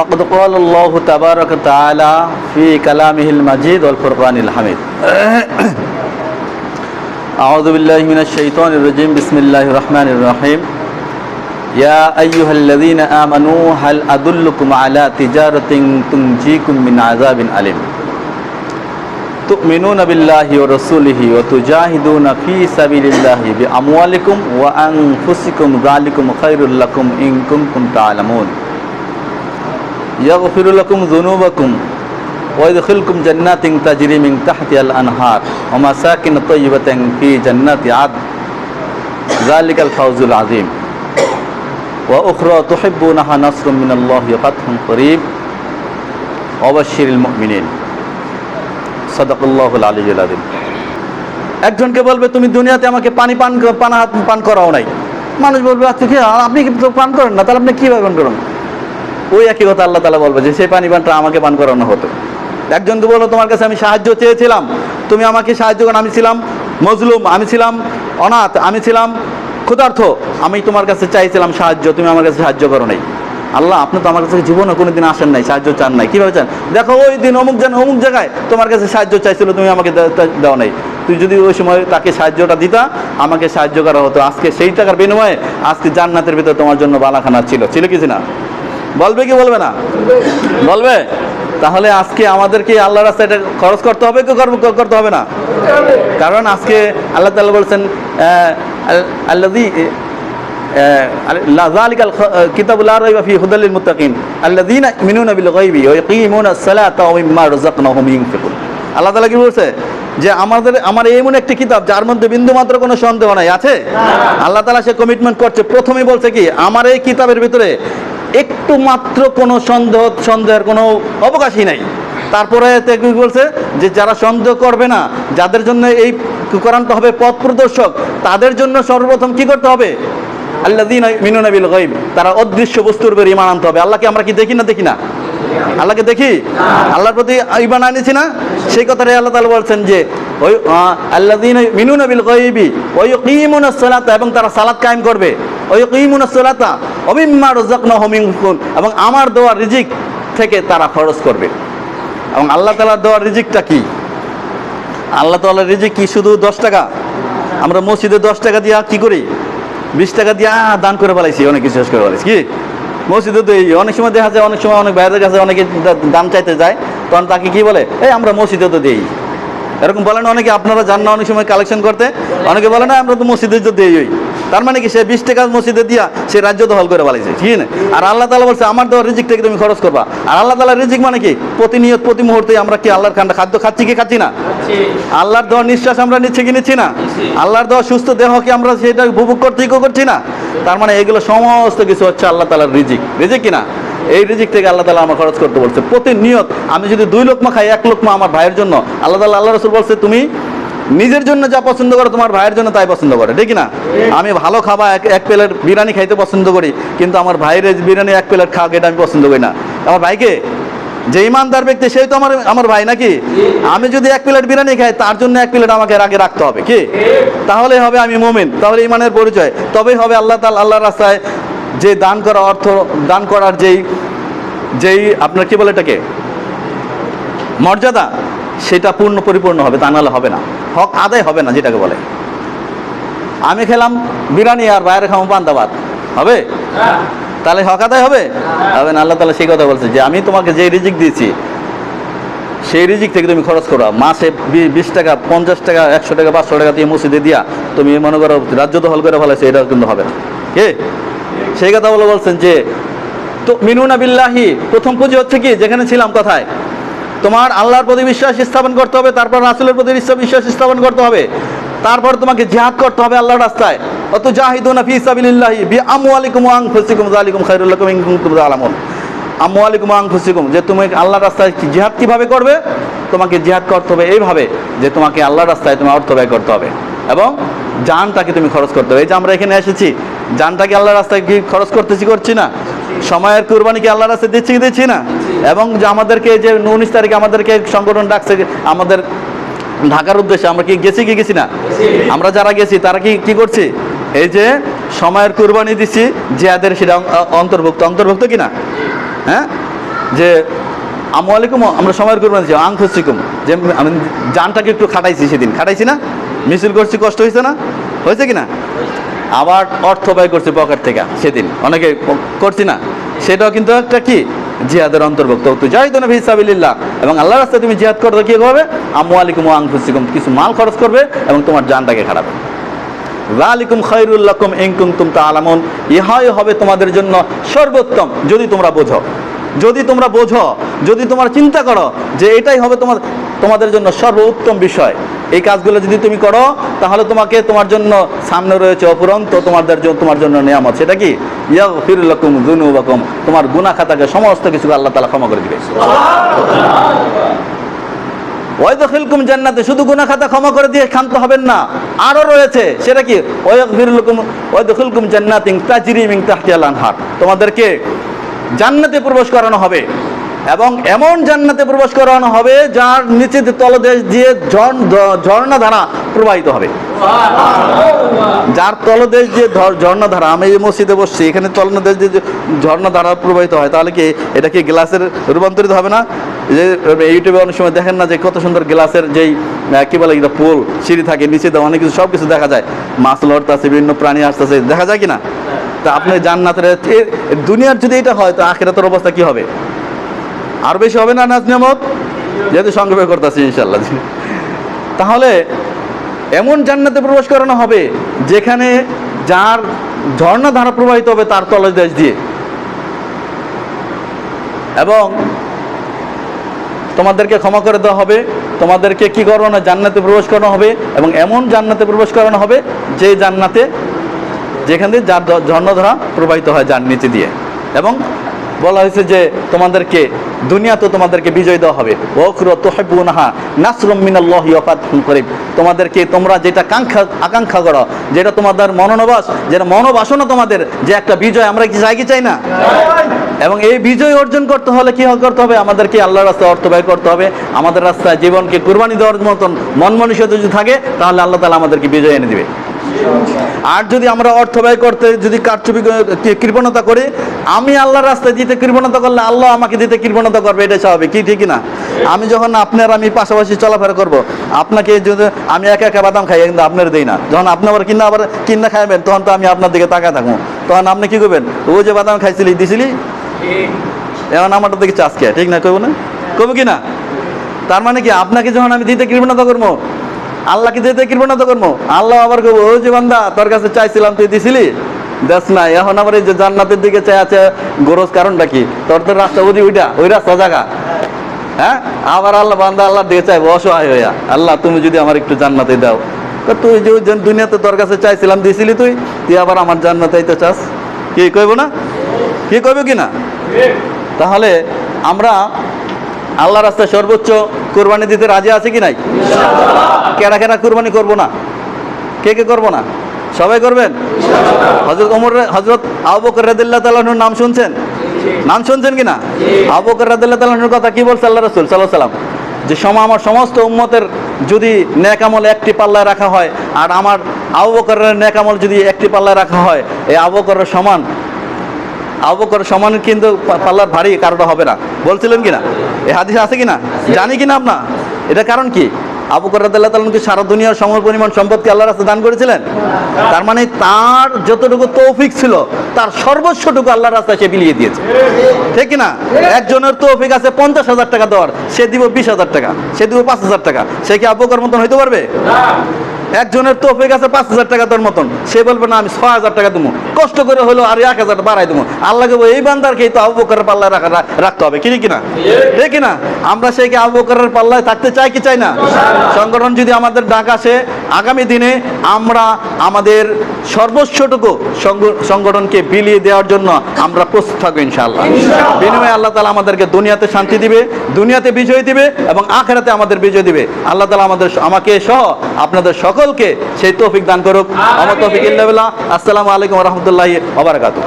فقد قال الله تبارك وتعالى في كلامه المجيد والفرقان الحميد. أعوذ بالله من الشيطان الرجيم. بسم الله الرحمن الرحيم. يا أيها الذين آمنوا هل أدلكم على تجارة تنجيكم من عذاب أليم؟ تؤمنون بالله ورسوله وتجاهدون في سبيل الله بأموالكم وأنفسكم ذلكم خير لكم إن كنتم تعلمون. ইয়াগফিরুলকুম জুনুবাকুম ওয়াইদখিলকুম জান্নাতিং তাজরি মিন তাহতিয়াল আনহার ওয়া মাসাকিন তাইয়িবাতিন ফি জান্নাতি আদ। যালিকাল ফাউজুল আযীম। ওয়া উখরা তুহিব্বুনাহা নাসরুম মিনাল্লাহি ওয়া ফাতহুন করিব। অবাশিরিল মুমিনিন। সাদাকাল্লাহুল আলিয়ুল আযীম। একজনকে বলবে, তুমি দুনিয়াতে আমাকে পানি পান পান পান করাও নাই। মানুষ বলবে আচ্ছা, আপনি কি পান করেন না? তাহলে আপনি কীভাবে পান করেন? ওই একই কথা আল্লাহ তালা বলবে যে, সেই পানি পানটা আমাকে পান করানো হতো। একজনকে বলল, তোমার কাছে আমি সাহায্য চেয়েছিলাম। তুমি আমাকে সাহায্য করো। আমি ছিলাম মজলুম, আমি ছিলাম অনাথ, আমি ছিলাম ক্ষুধার্থ আমি তোমার কাছে চাইছিলাম সাহায্য, তুমি আমার কাছে সাহায্য করো নাই। আল্লাহ, আপনি তো আমার কাছে জীবনে কোনো দিন আসেন নাই, সাহায্য চান নাই। কীভাবে চান? দেখো, ওই দিন অমুক জন অমুক জায়গায় তোমার কাছে সাহায্য চাইছিল, তুমি আমাকে দাও নাই। তুই যদি ওই সময় তাকে সাহায্যটা দিতা, আমাকে সাহায্য করা হতো। আজকে সেই টাকার বিনিময়ে আজকে জান্নাতের ভিতরে তোমার জন্য বালাখানা ছিল। ছিল কিছু না বলবে কি বলবে না? বলবে? তাহলে আজকে আমাদেরকে আল্লাহ রাস্তায় এটা খরচ করতে হবে কি করতে হবে না? কারণ আজকে আল্লাহ তালা বলছেন আল্লাদি আল্লাহ কি বলছে? যে আমাদের আমার একটি কিতাব যার মধ্যে কোনো সন্দেহ নাই আছে? আল্লাহ তালা সে কমিটমেন্ট করছে। প্রথমে বলছে কি আমার এই কিতাবের ভিতরে একটু মাত্র কোনো সন্দেহ, সন্দেহের কোনো অবকাশই নাই। তারপরে কি বলছে যে যারা সন্দেহ করবে না, যাদের জন্য এই কোরআনটা হবে পথ প্রদর্শক তাদের জন্য সর্বপ্রথম কি করতে হবে? আল্লাহ দিন মিনুনাবিল গাইব তারা অদৃশ্য বস্তুর উপর ইমান আনতে হবে। আল্লাহকে আমরা কি দেখি না দেখি না? আল্লাহকে দেখি? আল্লাহর প্রতি ইমান আনিছি না? সেই কথাটাই আল্লাহ তাআলা বলছেন যে, ওই আল্লাহ দিন মিনুনাবিল গাইবি ওই কিমুনাস সালাতা এবং তারা সালাত কায়েম করবে। এবং আমার দেওয়া রিজিক থেকে তারা খরচ করবে। এবং আল্লাহ তাআলার দেওয়া রিজিকটা কি? আল্লাহ তাআলার রিজিক কি শুধু দশ টাকা? আমরা মসজিদে দশ টাকা দিয়া কি করি? বিশ টাকা দিয়া দান করে ফেলাইছি, অনেক কিছু করে ফেলাইছি। কি? মসজিদে তো অনেক সময় দেখা যায়, অনেক সময় অনেক বাইরের কাছে অনেকে দা- দান চাইতে যায়। তখন তাকে কি বলে? এই আমরা মসজিদে তো দেই। এরকম বলেন অনেকে, আপনারা যান না অনেক সময় কালেকশন করতে। অনেকে বলে, না, আমরা তো মসজিদে তো দেই তার মানে কি সে বিশ টাকা মসজিদে দিয়া সে রাজ্য দখল করে ফেলাইছে? ঠিক না? আর আল্লাহ তালা বলছে আমার দেওয়ার রিজিক থেকে তুমি খরচ করবা। আর আল্লাহ তালার রিজিক মানে কি? প্রতিনিয়ত প্রতি মুহূর্তে আমরা কি আল্লাহর খান্ডা খাদ্য খাচ্ছি কি খাচ্ছি না? আল্লাহর দেওয়া নিঃশ্বাস আমরা নিচ্ছি কি নিচ্ছি না? আল্লাহর দেওয়া সুস্থ দেহকে আমরা সেটা উপভোগ করতে কি করছি না? তার মানে এগুলো সমস্ত কিছু হচ্ছে আল্লাহ তালার রিজিক। রিজিক কিনা এই রিজিক থেকে আল্লাহ তালা আমার খরচ করতে বলছে। প্রতিনিয়ত আমি যদি দুই লোকমা খাই এক লোকমা আমার ভাইয়ের জন্য আল্লাহ তালা আল্লাহ রসুল বলছে তুমি নিজের জন্য যা পছন্দ করো তোমার ভাইয়ের জন্য তাই পছন্দ করে, ঠিক না? আমি ভালো খাবার এক এক প্লেট বিরিয়ানি খাইতে পছন্দ করি, কিন্তু আমার ভাইয়ের বিরিয়ানি এক প্লেট খাওয়া এটা আমি পছন্দ করি না। আমার ভাইকে? যে ইমানদার ব্যক্তি, সেই তো আমার আমার ভাই নাকি? আমি যদি এক প্লেট বিরিয়ানি খাই, তার জন্য এক প্লেট আমাকে আগে রাখতে হবে, কি? তাহলে হবে আমি মোমেন, তাহলে ইমানের পরিচয়। তবেই হবে আল্লাহ তাল আল্লাহর রাস্তায় যে দান করা অর্থ, দান করার যেই যেই আপনার কি বলে এটাকে? মর্যাদা। সেটা পূর্ণ পরিপূর্ণ হবে তা নাহলে হবে না। হক আদায় হবে না যেটাকে বলে। আমি খেলাম বিরিয়ানি আর বাইরে খাব পান্তা ভাত হবে? তাহলে হক আদায় হবে? হবে না আল্লাহ তালা সেই কথা বলছে যে আমি তোমাকে যে রিজিক দিয়েছি সেই রিজিক থেকে তুমি খরচ করো। মাসে বিশ টাকা পঞ্চাশ টাকা একশো টাকা পাঁচশো টাকা দিয়ে মসজিদে দিয়া তুমি মনে করো রাজ্য দখল করে ফেলাইছো এটা কিন্তু হবে না। কে? সেই কথা বলে বলছেন যে তো মিনুনা বিল্লাহি প্রথম পুঁজি হচ্ছে কি? যেখানে ছিলাম কথায়? তোমার আল্লাহর প্রতি বিশ্বাস স্থাপন করতে হবে, তারপর রাসুলের প্রতি বিশ্ব- বিশ্বাস স্থাপন করতে হবে, তারপর তোমাকে জিহাদ করতে হবে আল্লাহর রাস্তায়। অত জাহিদুনা ফি সাবিলিল্লাহি বি আমওয়ালিকুম ওয়া আনফুসিকুম, যালিকুম খায়রুল লাকুম ইন কুনতুম তা'লামুন আমওয়ালিকুম ওয়া আনফুসিকুম, যে তুমি আল্লাহর রাস্তায় জিহাদ কীভাবে করবে? তোমাকে জিহাদ করতে হবে এইভাবে, যে তোমাকে আল্লাহর রাস্তায় তোমার অর্থ ব্যয় করতে হবে। এবং জানটাকে তুমি খরচ করতে হবে। এই যে আমরা এখানে এসেছি, জানটাকে আল্লাহর রাস্তায় কি খরচ করতেছি, করছি না? সময়ের কুরবানি কি আল্লাহর রাস্তায় দিচ্ছি দিচ্ছি না? এবং যে আমাদেরকে যে উনিশ তারিখে আমাদেরকে সংগঠন ডাকছে, আমাদের ঢাকার উদ্দেশ্যে আমরা কি গেছি কি গেছি না? আমরা যারা গেছি, তারা কি কি করছি? এই যে সময়ের কুরবানি দিচ্ছি জিহাদের সেটা অন্তর্ভুক্ত। অন্তর্ভুক্ত কি না হ্যাঁ? যে আমু আলাইকুম, আমরা সময়ের করবেন যে আং খুশিকুম যে, আমি জানটাকে একটু খাটাইছি সেদিন। খাটাইছি না? মিছিল করছি, কষ্ট হয়েছে না? হয়েছে কি না আবার অর্থ ব্যয় করছি পকেট থেকে সেদিন। অনেকে করছি না। সেটাও কিন্তু একটা কি? জিহাদের অন্তর্ভুক্ত। তো যাই তো নবী সাবিল্লাহ এবং আল্লাহ রাস্তায় তুমি জিহাদ করতে কি হবে? আমু আলাইকুম আং খুশিকুম কিছু মাল খরচ করবে এবং তোমার জানটাকে খারাপ ইনকুম তুম তালামুন ইহাই হবে তোমাদের জন্য সর্বোত্তম, যদি তোমরা বোঝো। যদি তোমরা বোঝো, যদি তোমরা চিন্তা করো যে এটাই হবে তোমার তোমাদের জন্য সর্বোত্তম বিষয়। এই কাজগুলো যদি তুমি করো, তাহলে তোমাকে তোমার জন্য সামনে রয়েছে অপুরন্ত তোমাদের জন্য তোমার জন্য নিয়ামত। সেটা কি? ইয়াগফিরুল্লাকুম যুনুবাকুম। তোমার গুনাহ খাতাকে সমস্ত কিছু আল্লাহ তাআলা ক্ষমা করে দিবে। ওয়াইদখিলকুম জান্নাতে, শুধু গুনাহ খাতা ক্ষমা করে দিয়ে ক্ষান্ত হবেন না। আরও রয়েছে, সেটা কি? ওয়াইদখিলকুম ওয়াইদখিলকুম জান্নাতিন তাজরি মিন তাহতিহাল আনহার। তোমাদেরকে জান্নাতে প্রবেশ করানো হবে। এবং এমন জান্নাতে প্রবেশ করানো হবে যার নিচে তলদেশ দিয়ে ঝর্ণ- ঝর্ণা ধারা প্রবাহিত হবে। যার তলদেশ দিয়ে ধর- ঝর্ণাধারা, আমি এই মসজিদে বসছি, এখানে তলদেশ দিয়ে যে ঝর্ণাধারা প্রবাহিত হয়, তাহলে কি এটা কি গ্লাসের রূপান্তরিত হবে না? যে, ইউটিউবে অনেক সময় দেখেন না যে কত সুন্দর গ্লাসের যেই কি বলে এটা পোল, সিঁড়ি থাকে, নিচে দেওয়া অনেক কিছু সব কিছু দেখা যায়। মাছ লড়তেছে, বিভিন্ন প্রাণী আসতেছে, দেখা যায় কি না তা আপনি জান্নাতের দুনিয়ার যদি এটা হয়, তো আখেরাতের অবস্থা কি হবে? আর বেশি হবে না নাচ নিয়ামত? যেহেতু সংক্ষেপে করতেছি ইনশাল্লাহ তাহলে এমন জান্নাতে প্রবেশ করানো হবে যেখানে যার ঝর্ণা ধারা প্রবাহিত হবে তার তলদেশ দিয়ে। এবং তোমাদেরকে ক্ষমা করে দেওয়া হবে, তোমাদেরকে কি করানো জান্নাতে প্রবেশ করানো হবে এবং এমন জান্নাতে প্রবেশ করানো হবে যে জান্নাতে যেখান দিয়ে যার ঝর্ণাধারা প্রবাহিত হয় যার নিচে দিয়ে। এবং বলা হয়েছে যে তোমাদেরকে দুনিয়াতে তোমাদেরকে বিজয় দেওয়া হবে। ওখরো তোহেবুনাহা নাসরুম মিনাল্লাহ ইয়াফাতুন করিব তোমাদেরকে তোমরা যেটা কাঙ্ক্ষা আকাঙ্ক্ষা করো, যেটা তোমাদের মনোনবাস, যেটা মনোবাসনা তোমাদের, যে একটা বিজয় আমরা কি চাই কি চাই না? এবং এই বিজয় অর্জন করতে হলে কি করতে হবে? আমাদেরকে আল্লাহর রাস্তায় অর্থ ব্যয় করতে হবে। আমাদের রাস্তায় জীবনকে কুরবানি দেওয়ার মতন মন মনুষ্যতা যদি থাকে, তাহলে আল্লাহ তালা আমাদেরকে বিজয় এনে দিবে। আর যদি আমরা অর্থ ব্যয় করতে যদি কারচুপি কৃপণতা করি, আমি আল্লাহর রাস্তায় দিতে কৃপণতা করলে আল্লাহ আমাকে দিতে কৃপণতা করবে, এটা স্বাভাবিক। কি ঠিক না? আমি যখন আপনার আমি পাশাপাশি চলাফেরা করব, আপনাকে যদি আমি একা একা বাদাম খাই, কিন্তু আপনার দেই না। যখন আপনি আবার কিনা আবার কিনা খাইবেন, তখন তো আমি আপনার দিকে তাকায় থাকব তখন আপনি কি করবেন? ও যে বাদাম খাইছিলি, দিছিলি? এখন আমারটা দেখি চাষ খেয়ে ঠিক না? কইব না? কইব কি না? তার মানে কি, আপনাকে যখন আমি দিতে কৃপণতা করব আল্লাহকে দিতে কৃপণতা করব আল্লাহ আবার কইব ও যে বান্দা তোর কাছে চাইছিলাম তুই দিছিলি? দেখ না এখন আবার এই যে জান্নাতের দিকে চাই আছে গরজ কারণটা কি? তোর তো রাস্তা ওদি ওইটা ওই রাস্তা জায়গা হ্যাঁ? আবার আল্লাহ বান্দা আল্লাহ দিয়ে চাইব অসহায় হইয়া। আল্লাহ তুমি যদি আমার একটু জান্নাতে দাও। তো তুই যে যে দুনিয়াতে তোর কাছে চাইছিলাম দিছিলি তুই? তুই আবার আমার জান্নাতে আইতে চাস? কি কইব না? কি কইব কি না? তাহলে আমরা আল্লাহ রাস্তায় সর্বোচ্চ কোরবানি দিতে রাজি আছে কি নাই? কেনা কেনা কোরবানি করব না। কে কে করব না? সবাই করবেন? হজরত ওমর হজরত আবু বকর রাদিল্লাহ তাআলার নাম শুনছেন? নাম শুনছেন কি না? আবু বকর রাদিল্লাহ তাআলার কথা কি বলছে আল্লাহ রাসূল আলাইহি সাল্লাম যে সময় আমার সমস্ত উম্মতের যদি নেকামল একটি পাল্লায় রাখা হয় আর আমার আবু বকরের নেকামল যদি একটি পাল্লায় রাখা হয় এই আবু বকরের সমান আবু বকর সমান কিন্তু পাল্লার ভারী কারোটা হবে না। বলছিলেন কিনা? এ হাদিস আছে কিনা? জানি কিনা আপনা এটা কারণ কি? আবু বকর রাদিয়াল্লাহু কি সারা দুনিয়ার সম পরিমাণ সম্পদকে আল্লাহ রাস্তা দান করেছিলেন? তার মানে তার যতটুকু তৌফিক ছিল তার সর্বোচ্চটুকু আল্লাহর রাস্তায় সে বিলিয়ে দিয়েছে। ঠিক না একজনের তৌফিক আছে পঞ্চাশ হাজার টাকা দেওয়ার সে দিব বিশ হাজার টাকা সে দিব পাঁচ হাজার টাকা। সে কি আবু বকর মতন হইতে পারবে? একজনের তৌফিক আছে পাঁচ হাজার টাকা তোর মতন। সে বলবে না আমি ছয় হাজার টাকা দেবো কষ্ট করে হলো আর এক হাজার বাড়াই দেবো আল্লাহকে বলব, এই বান্দারকে তো আবু বকরের পাল্লায় রাখা রাখতে হবে। কি কিনা? ঠিক না আমরা সেই আবু বকরের পাল্লায় থাকতে চাই কি চাই না? সংগঠন যদি আমাদের ডাক আসে আগামী দিনে আমরা আমাদের সর্বোচ্চটুকু সংগঠনকে বিলিয়ে দেওয়ার জন্য আমরা প্রস্তুত থাকব ইনশাআল্লাহ। বিনিময়ে আল্লাহ তালা আমাদেরকে দুনিয়াতে শান্তি দিবে দুনিয়াতে বিজয় দিবে এবং আখেরাতে আমাদের বিজয় দিবে। আল্লাহ তালা আমাদের আমাকে সহ আপনাদের সকলকে সেই তৌফিক দান করুক আমার তৌফিক ইল্লা বিল্লাহ। আসসালামু আলাইকুম রহমতুল্লাহ ওবরাকাতু